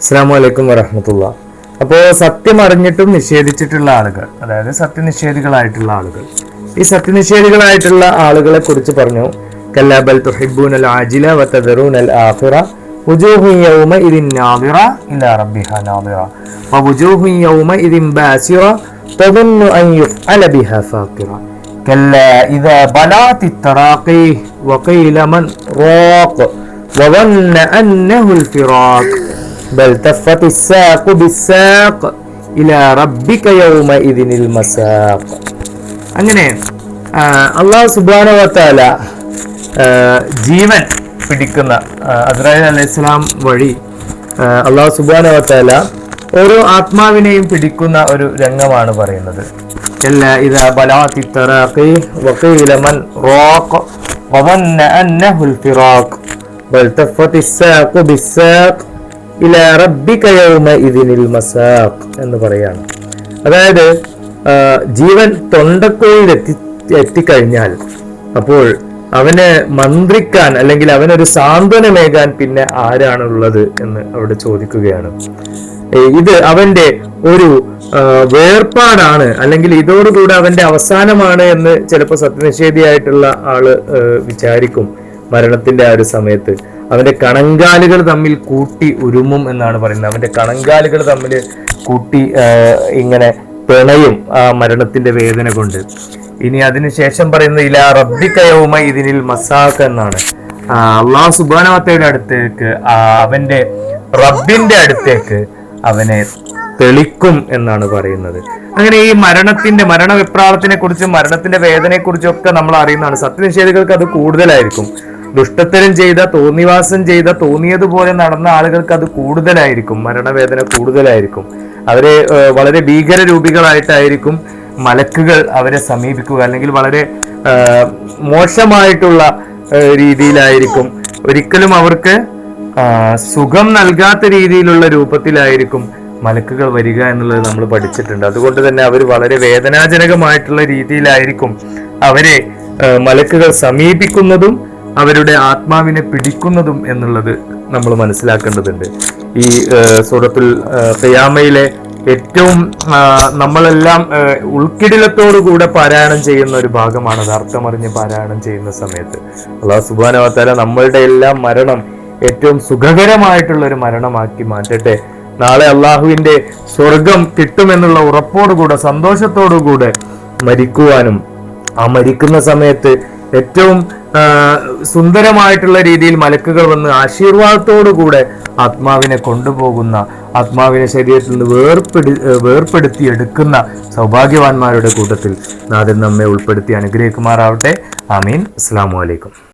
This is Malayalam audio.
അസ്സാം വലൈക്കും വരഹമത്തുള്ള അപ്പോൾ സത്യം അറിഞ്ഞിട്ടും നിഷേധിച്ചിട്ടുള്ള ആളുകൾ അതായത് സത്യനിഷേധികളായിട്ടുള്ള ആളുകൾ ഈ സത്യനിഷേധികളായിട്ടുള്ള ആളുകളെ കുറിച്ച് പറഞ്ഞു കല്ലാബൽ തുഹിബൂൻ അൽ ആജില വതദറൂൻ അൽ ആഖിറ وجوه يومئذ ناظرة إلى ربها ناظرة ووجوه يومئذ باسرة تظن أن يفعل بها فاقرة كلا إذا بلعت التراقي وقيل من راق وظن أنه الفراق ബൽ തഫത്ത് ഇസ്സാഖു ബിസ്സാഖ് ഇല ربك يوم ഇതിനിൽ المساق. അങ്ങനെ അള്ളാഹു സുബാനവത്താല ജീവൻ പിടിക്കുന്ന അസ്രായിൽ അലൈഹി ഇസ്ലാം വഴി അള്ളാഹു സുബാനവത്താല ഓരോ ആത്മാവിനെയും പിടിക്കുന്ന ഒരു രംഗമാണ് പറയുന്നത്. എല്ലാ ഇതാ ബലാത്തി തറാഖി വഖീല മൻ റാഖ വവന്ന അന്നഹുൽ ഫിറാഖ് ബൽ തഫത്ത് ഇസ്സാഖു ബിസ്സാഖ് മസാഖ് എന്ന് പറയാണ്. അതായത് ജീവൻ തൊണ്ടക്കോയിൽ എത്തി എത്തിക്കഴിഞ്ഞാൽ അപ്പോൾ അവനെ മന്ത്രിക്കാൻ അല്ലെങ്കിൽ അവനൊരു സാന്ത്വനമേകാൻ പിന്നെ ആരാണുള്ളത് എന്ന് അവിടെ ചോദിക്കുകയാണ്. ഇത് അവന്റെ ഒരു വേർപാടാണ് അല്ലെങ്കിൽ ഇതോടുകൂടെ അവന്റെ അവസാനമാണ് എന്ന് ചിലപ്പോൾ സത്യനിഷേധിയായിട്ടുള്ള ആൾ വിചാരിക്കും മരണത്തിന്റെ ആ ഒരു സമയത്ത്. അവന്റെ കണങ്കാലുകൾ തമ്മിൽ കൂട്ടി ഉരുമും എന്നാണ് പറയുന്നത്. അവന്റെ കണങ്കാലുകൾ തമ്മിൽ കൂട്ടി ഇങ്ങനെ പിണയും ആ മരണത്തിന്റെ വേദന കൊണ്ട്. ഇനി അതിനുശേഷം പറയുന്നത് ഇല റബ്ബിക്കയവുമ ഇതിനിൽ മസാഖ് എന്നാണ്. അള്ളാഹ് സുബാനവത്തയുടെ അടുത്തേക്ക് അവന്റെ റബ്ബിന്റെ അടുത്തേക്ക് അവനെ തെളിക്കും എന്നാണ് പറയുന്നത്. അങ്ങനെ ഈ മരണത്തിന്റെ മരണവിപ്രാളത്തിനെ കുറിച്ചും മരണത്തിന്റെ വേദനയെ കുറിച്ചും ഒക്കെ നമ്മൾ അറിയുന്നതാണ്. സത്യനിഷേധികൾക്ക് അത് കൂടുതലായിരിക്കും. ദുഷ്ടത്തരം ചെയ്ത തോന്നിവാസം ചെയ്ത തോന്നിയതുപോലെ നടന്ന ആളുകൾക്ക് അത് കൂടുതലായിരിക്കും മരണവേദന കൂടുതലായിരിക്കും. അവരെ വളരെ ഭീകര രൂപികളായിട്ടായിരിക്കും മലക്കുകൾ അവരെ സമീപിക്കുക. അല്ലെങ്കിൽ വളരെ മോശമായിട്ടുള്ള രീതിയിലായിരിക്കും. ഒരിക്കലും അവർക്ക് സുഖം നൽകാത്ത രീതിയിലുള്ള രൂപത്തിലായിരിക്കും മലക്കുകൾ വരിക എന്നുള്ളത് നമ്മൾ പഠിച്ചിട്ടുണ്ട്. അതുകൊണ്ട് തന്നെ അവർ വളരെ വേദനാജനകമായിട്ടുള്ള രീതിയിലായിരിക്കും അവരെ മലക്കുകൾ സമീപിക്കുന്നതും അവരുടെ ആത്മാവിനെ പിടിക്കുന്നതും എന്നുള്ളത് നമ്മൾ മനസ്സിലാക്കേണ്ടതുണ്ട്. ഈ സൂറത്തുൽ ഖിയാമയിലെ ഏറ്റവും നമ്മളെല്ലാം ഉൾക്കിടിലത്തോടുകൂടെ പാരായണം ചെയ്യുന്ന ഒരു ഭാഗമാണ്. അത് അർത്ഥമറിഞ്ഞ് പാരായണം ചെയ്യുന്ന സമയത്ത്. അള്ളാഹു സുബാനവത്താല നമ്മളുടെ എല്ലാം മരണം ഏറ്റവും സുഖകരമായിട്ടുള്ള ഒരു മരണമാക്കി മാറ്റട്ടെ. നാളെ അള്ളാഹുവിന്റെ സ്വർഗം കിട്ടുമെന്നുള്ള ഉറപ്പോടുകൂടെ സന്തോഷത്തോടുകൂടെ മരിക്കുവാനും ആ മരിക്കുന്ന സമയത്ത് ഏറ്റവും സുന്ദരമായിട്ടുള്ള രീതിയിൽ മലക്കുകൾ വന്ന് ആശീർവാദത്തോടുകൂടെ ആത്മാവിനെ കൊണ്ടുപോകുന്ന ആത്മാവിനെ ശരീരത്തിൽ നിന്ന് വേർപെടു വേർപ്പെടുത്തി എടുക്കുന്ന സൗഭാഗ്യവാന്മാരുടെ കൂട്ടത്തിൽ നാഥൻ നമ്മെ ഉൾപ്പെടുത്തി അനുഗ്രഹിക്കുമാറാവട്ടെ. ആമീൻ. അസ്സാം വലൈക്കും